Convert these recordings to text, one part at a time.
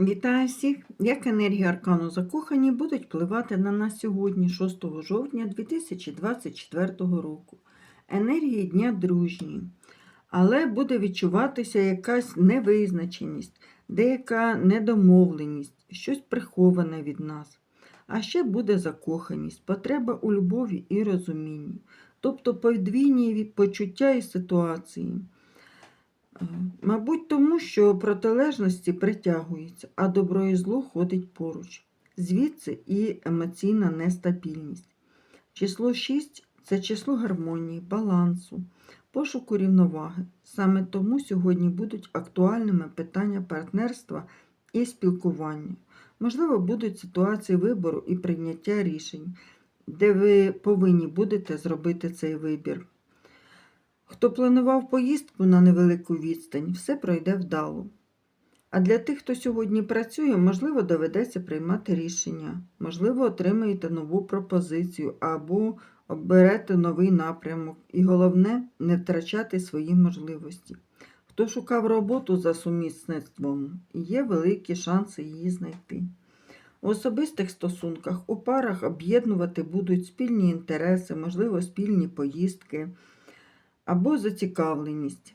Вітаю всіх! Як енергії аркану закохані будуть впливати на нас сьогодні, 6 жовтня 2024 року. Енергії дня дружні, але буде відчуватися якась невизначеність, деяка недомовленість, щось приховане від нас. А ще буде закоханість, потреба у любові і розумінні, тобто подвійні почуття і ситуації. Мабуть, тому що протилежності притягуються, а добро і зло ходить поруч. Звідси і емоційна нестабільність. Число 6 це число гармонії, балансу, пошуку рівноваги. Саме тому сьогодні будуть актуальними питання партнерства і спілкування. Можливо, будуть ситуації вибору і прийняття рішень, де ви повинні будете зробити цей вибір. Хто планував поїздку на невелику відстань, все пройде вдало. А для тих, хто сьогодні працює, можливо, доведеться приймати рішення, можливо, отримаєте нову пропозицію або оберете новий напрямок. І головне не втрачати свої можливості. Хто шукав роботу за сумісництвом, є великі шанси її знайти. У особистих стосунках у парах об'єднувати будуть спільні інтереси, можливо, спільні поїздки або зацікавленість.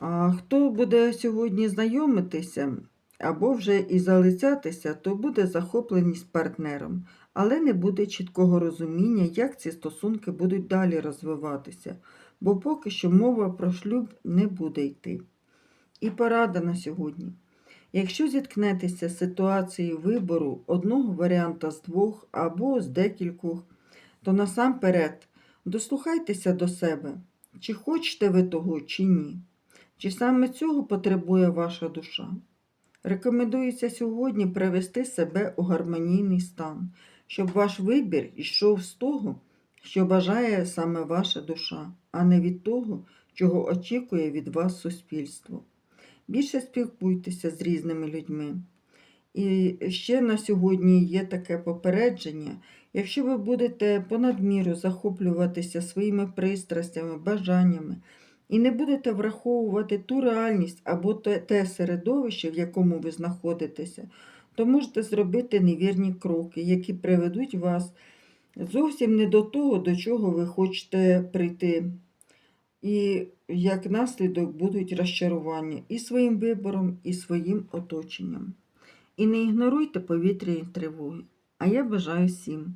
А хто буде сьогодні знайомитися або вже і залицятися, то буде захопленість партнером, але не буде чіткого розуміння, як ці стосунки будуть далі розвиватися, бо поки що мова про шлюб не буде йти. І порада на сьогодні. Якщо зіткнетеся з ситуацією вибору одного варіанта з двох або з декількох, то насамперед дослухайтеся до себе, чи хочете ви того, чи ні. Чи саме цього потребує ваша душа? Рекомендується сьогодні привести себе у гармонійний стан, щоб ваш вибір йшов з того, що бажає саме ваша душа, а не від того, чого очікує від вас суспільство. Більше спілкуйтеся з різними людьми. І ще на сьогодні є таке попередження. Якщо ви будете понадміру захоплюватися своїми пристрастями, бажаннями і не будете враховувати ту реальність або те, середовище, в якому ви знаходитеся, то можете зробити невірні кроки, які приведуть вас зовсім не до того, до чого ви хочете прийти. І як наслідок будуть розчарування і своїм вибором, і своїм оточенням. І не ігноруйте повітряні тривоги. А я бажаю всім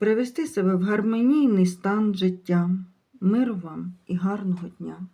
привести себе в гармонійний стан життя. Миру вам і гарного дня!